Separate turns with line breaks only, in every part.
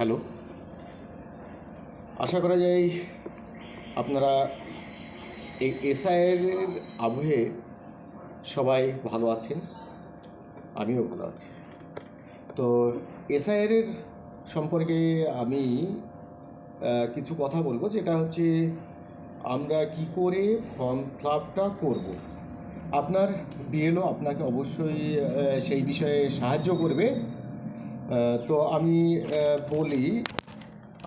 Hello. আশা করা যায় আপনারা এই এসআইয়ের আবহে সবাই ভালো আছেন, আমিও ভালো আছি। তো এসআইয়ের সম্পর্কে আমি কিছু কথা বলব, যেটা হচ্ছে আমরা কি করে ফর্ম ফিলাপটা করব। আপনার বিএলও আপনাকে অবশ্যই সেই বিষয়ে সাহায্য করবে। তো আমি বলি,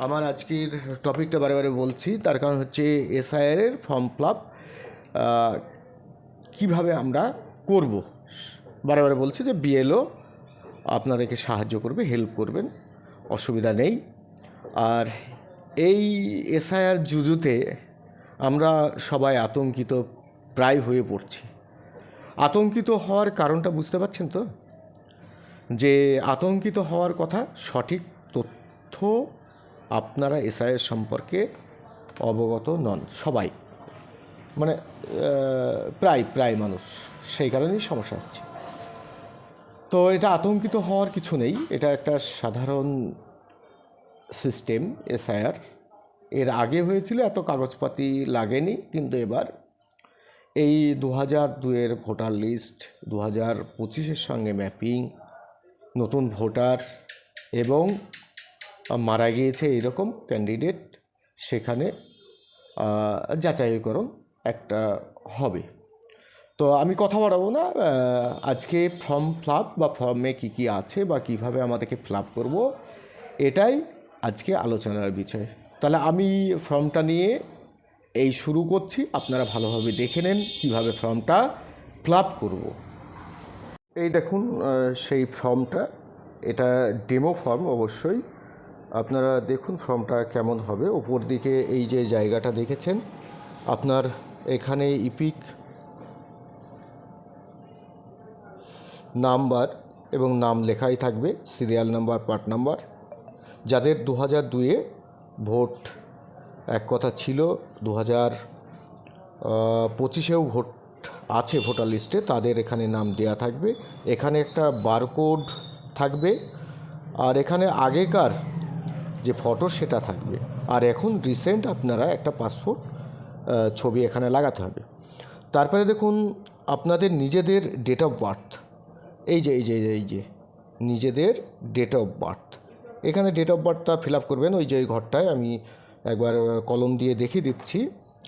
আমার আজকের টপিকটা বারে বারে বলছি, তার কারণ হচ্ছে এসআইআরের ফর্ম ফিলাপ কীভাবে আমরা করব। বারে বারে বলছি যে বিএলও আপনাদেরকে সাহায্য করবে, হেল্প করবেন, অসুবিধা নেই। আর এই এসআইআর জুজুতে আমরা সবাই আতঙ্কিত প্রায় হয়ে পড়ছি। আতঙ্কিত হওয়ার কারণটা বুঝতে পারছেন তো? যে আতঙ্কিত হওয়ার কথা, সঠিক তথ্য আপনারা এসআইয়ের সম্পর্কে অবগত নন, সবাই। মানে প্রায় প্রায় মানুষ। সেই কারণেই সমস্যা হচ্ছে। তো এটা আতঙ্কিত হওয়ার কিছু নেই। এটা একটা সাধারণ সিস্টেম, এসআইআর। এর আগে হয়েছিল, এত কাগজপাতি লাগেনি, কিন্তু এবার এই দু হাজার দুয়ের ভোটার লিস্ট দু হাজার পঁচিশের সঙ্গে ম্যাপিং নতুন ভোটার এবং মারা গিয়েছে এরকম ক্যান্ডিডেট সেখানে যাচাইকরণ একটা হবে। তো আমি কথা বাড়াবো না আজকে ফর্ম ফ্লাপ বা ফর্মে কী কী আছে বা কীভাবে আমাদেরকে ফ্লাপ করব, এটাই আজকে আলোচনার বিষয়। তাহলে আমি ফর্মটা নিয়ে এই শুরু করছি, আপনারা ভালোভাবে দেখে নেন কীভাবে ফর্মটা ফ্লাপ করব। এই দেখুন সেই ফর্মটা। এটা ডেমো ফর্ম অবশ্যই। আপনারা দেখুন ফর্মটা কেমন হবে। ওপর দিকে এই যে জায়গাটা দেখেছেন, আপনার এখানে ইপিক নাম্বার এবং নাম লেখাই থাকবে, সিরিয়াল নাম্বার, পার্ট নাম্বার। যাদের দু হাজার দুয়ে ভোট এক কথা ছিল দু হাজার পঁচিশেও ভোট আছে ভোটার লিস্টে তাদের এখানে নাম দেয়া থাকবে। এখানে একটা বারকোড থাকবে আর এখানে আগেকার যে ফটো সেটা থাকবে। আর এখন রিসেন্ট আপনারা একটা পাসপোর্ট ছবি এখানে লাগাতে হবে। তারপরে দেখুন আপনাদের নিজেদের ডেট অফ বার্থ এই যে এই যে এই যে, নিজেদের ডেট অফ বার্থ এখানে ডেট অফ বার্থটা ফিল আপ করবেন ওই যে ওই ঘরটায় আমি একবার কলম দিয়ে দেখিয়ে দিচ্ছি।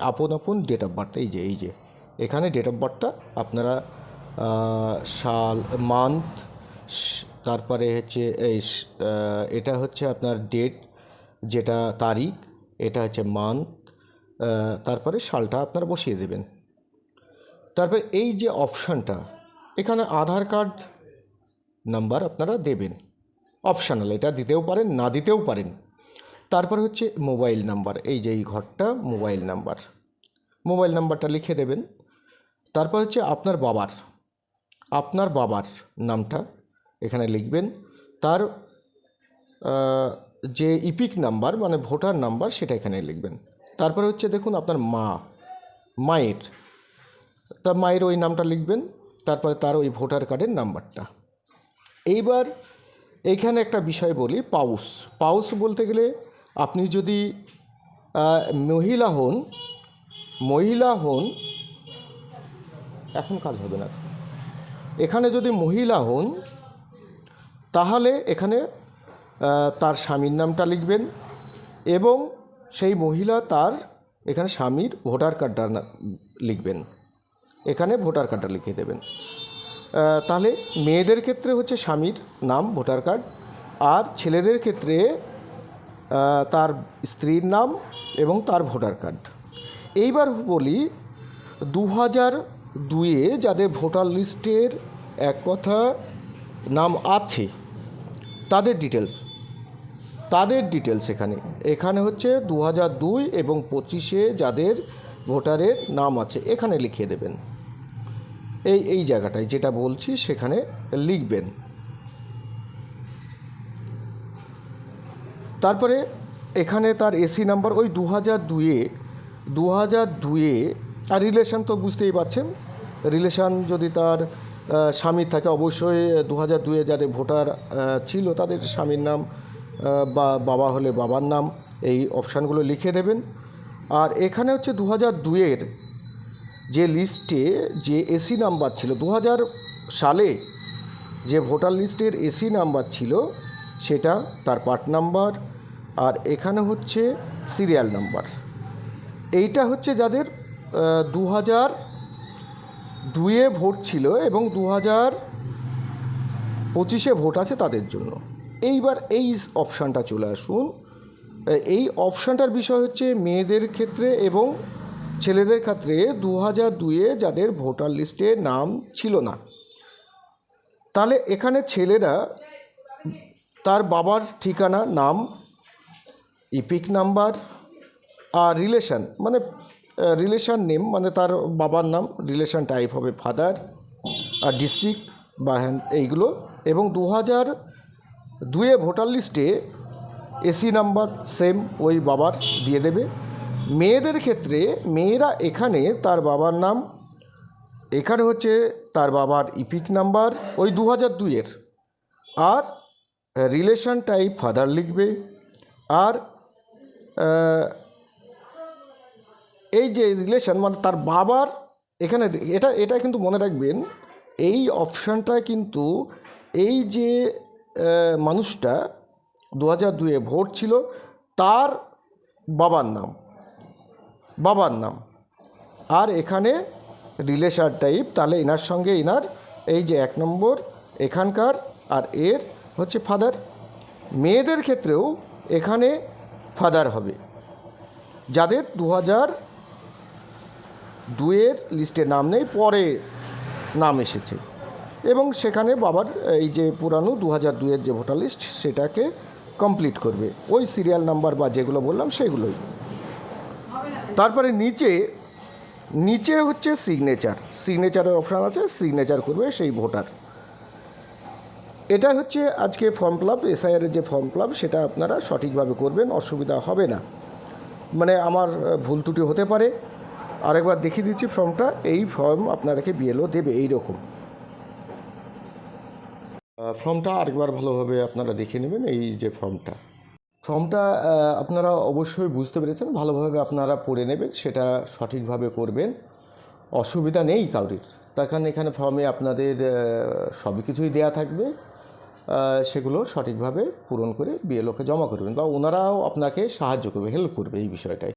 আপন আপন ডেট অফ বার্থ এই যে এই যে। এখানে ডেট অফ বার্থটা আপনারা সাল মান্থ তারপরে হচ্ছে এই এটা হচ্ছে আপনার ডেট যেটা তারিখ, এটা হচ্ছে মান্থ তারপরে সালটা আপনারা বসিয়ে দেবেন। তারপর এই যে অপশানটা এখানে আধার কার্ড নাম্বার আপনারা দেবেন। অপশানাল এটা দিতেও পারেন, না দিতেও পারেন। তারপর হচ্ছে মোবাইল নাম্বার এই যে এই ঘরটা মোবাইল নাম্বার মোবাইল নাম্বারটা লিখে দেবেন। তারপর হচ্ছে আপনার বাবার আপনার বাবার নামটা এখানে লিখবেন। তার যে ইপিক নাম্বার মানে ভোটার নাম্বার সেটা এখানে লিখবেন। তারপরে হচ্ছে দেখুন আপনার মা, মায়ের তা মায়ের ওই নামটা লিখবেন, তারপরে তার ওই ভোটার কার্ডের নাম্বারটা। এইবার এইখানে একটা বিষয় বলি, পাউস। পাউস বলতে গেলে আপনি যদি মহিলা হন মহিলা হন এখন কাজ হবে না। এখানে যদি মহিলা হন, তাহলে এখানে তার স্বামীর নামটা লিখবেন এবং সেই মহিলা তার এখানে স্বামীর ভোটার কার্ডটা লিখবেন। এখানে ভোটার কার্ডটা লিখে দেবেন। তাহলে মেয়েদের ক্ষেত্রে হচ্ছে স্বামীর নাম, ভোটার কার্ড। আর ছেলেদের ক্ষেত্রে তার স্ত্রীর নাম এবং তার ভোটার কার্ড। এইবার বলি দু হাজার দুয়ে যাদের ভোটার লিস্টের এক কথা নাম আছে, তাদের ডিটেলস তাদের ডিটেলস এখানে। এখানে হচ্ছে দু হাজার দুই এবং পঁচিশে যাদের ভোটারের নাম আছে, এখানে লিখিয়ে দেবেন। এই এই জায়গাটায় যেটা বলছি, সেখানে লিখবেন। তারপরে এখানে তার এসি নাম্বার ওই দু হাজার দুয়ে দু হাজার দুয়ে আর রিলেশন তো বুঝতেই পারছেন রিলেশন যদি তার স্বামী থাকে, অবশ্যই দু হাজার দুয়ে যাদের ভোটার ছিল তাদের স্বামীর নাম বা বাবা হলে বাবার নাম, এই অপশানগুলো লিখে দেবেন। আর এখানে হচ্ছে দু হাজার দুইয়ের যে লিস্টে যে এসি নাম্বার ছিল দু হাজার সালে যে ভোটার লিস্টের এসি নাম্বার ছিল, সেটা তার পার্ট নাম্বার, আর এখানে হচ্ছে সিরিয়াল নাম্বার। এইটা হচ্ছে যাদের দু হাজার দুয়ে ভোট ছিল এবং দু হাজার পঁচিশে ভোট আছে তাদের জন্য। এইবার এই অপশানটা চলে আসুন। এই অপশানটার বিষয় হচ্ছে মেয়েদের ক্ষেত্রে এবং ছেলেদের ক্ষেত্রে দু হাজার দুয়ে যাদের ভোটার লিস্টে নাম ছিল না। তাহলে এখানে ছেলেরা তার বাবার ঠিকানা, নাম, ইপিক নাম্বার আর রিলেশন মানে রিলেশন নেম মানে তার বাবার নাম রিলেশান টাইপ হবে ফাদার আর ডিস্ট্রিক্ট বা এইগুলো। এবং দু হাজার দুয়ে ভোটার লিস্টে এসি নাম্বার সেম ওই বাবার দিয়ে দেবে। মেয়েদের ক্ষেত্রে মেয়েরা এখানে তার বাবার নাম, এখানে হচ্ছে তার বাবার ইপিক নাম্বার ওই দু হাজার দুইয়ের। আর রিলেশন টাইপ ফাদার লিখবে। আর এই যে রিলেশন মানে তার বাবার এখানে এটা এটা কিন্তু মনে রাখবেন, এই অপশানটা কিন্তু এই যে মানুষটা দু হাজার দুয়ে ভোট ছিল, তার বাবার নাম বাবার নাম। আর এখানে রিলেশন টাইপ তাহলে এনার সঙ্গে এনার এই যে এক নম্বর, এখানকার আর এর হচ্ছে ফাদার মেয়েদের ক্ষেত্রেও এখানে ফাদার হবে। যাদের দু হাজার দুয়ের লিস্টে নাম নেই, পরে নাম এসেছে। এবং সেখানে বাবার এই যে পুরানো দু হাজার দুয়ের যে ভোটার লিস্ট, সেটাকে কমপ্লিট করবে। ওই সিরিয়াল নাম্বার বা যেগুলো বললাম, সেগুলোই। তারপরে নিচে নিচে হচ্ছে সিগনেচার সিগনেচারের অপশান আছে সিগনেচার করবে সেই ভোটার। এটা হচ্ছে আজকে ফর্ম আপ এসআইআরের যে ফর্ম আপ সেটা আপনারা সঠিকভাবে করবেন, অসুবিধা হবে না। মানে আমার ভুল ত্রুটি হতে পারে। আরেকবার দেখিয়ে দিচ্ছি ফর্মটা। এই ফর্ম আপনাদেরকে বিএলও দেবে এই রকম ফর্মটা আরেকবার ভালোভাবে আপনারা দেখে নেবেন এই যে ফর্মটা। ফর্মটা আপনারা অবশ্যই বুঝতে পেরেছেন, ভালোভাবে আপনারা পড়ে নেবেন, সেটা সঠিকভাবে করবেন। অসুবিধা নেই কাউরির। তার কারণ এখানে ফর্মে আপনাদের সব কিছুই দেয়া থাকবে। সেগুলো সঠিকভাবে পূরণ করে বিএলওকে জমা করবেন বা ওনারাও আপনাকে সাহায্য করবে হেল্প করবে এই বিষয়টায়।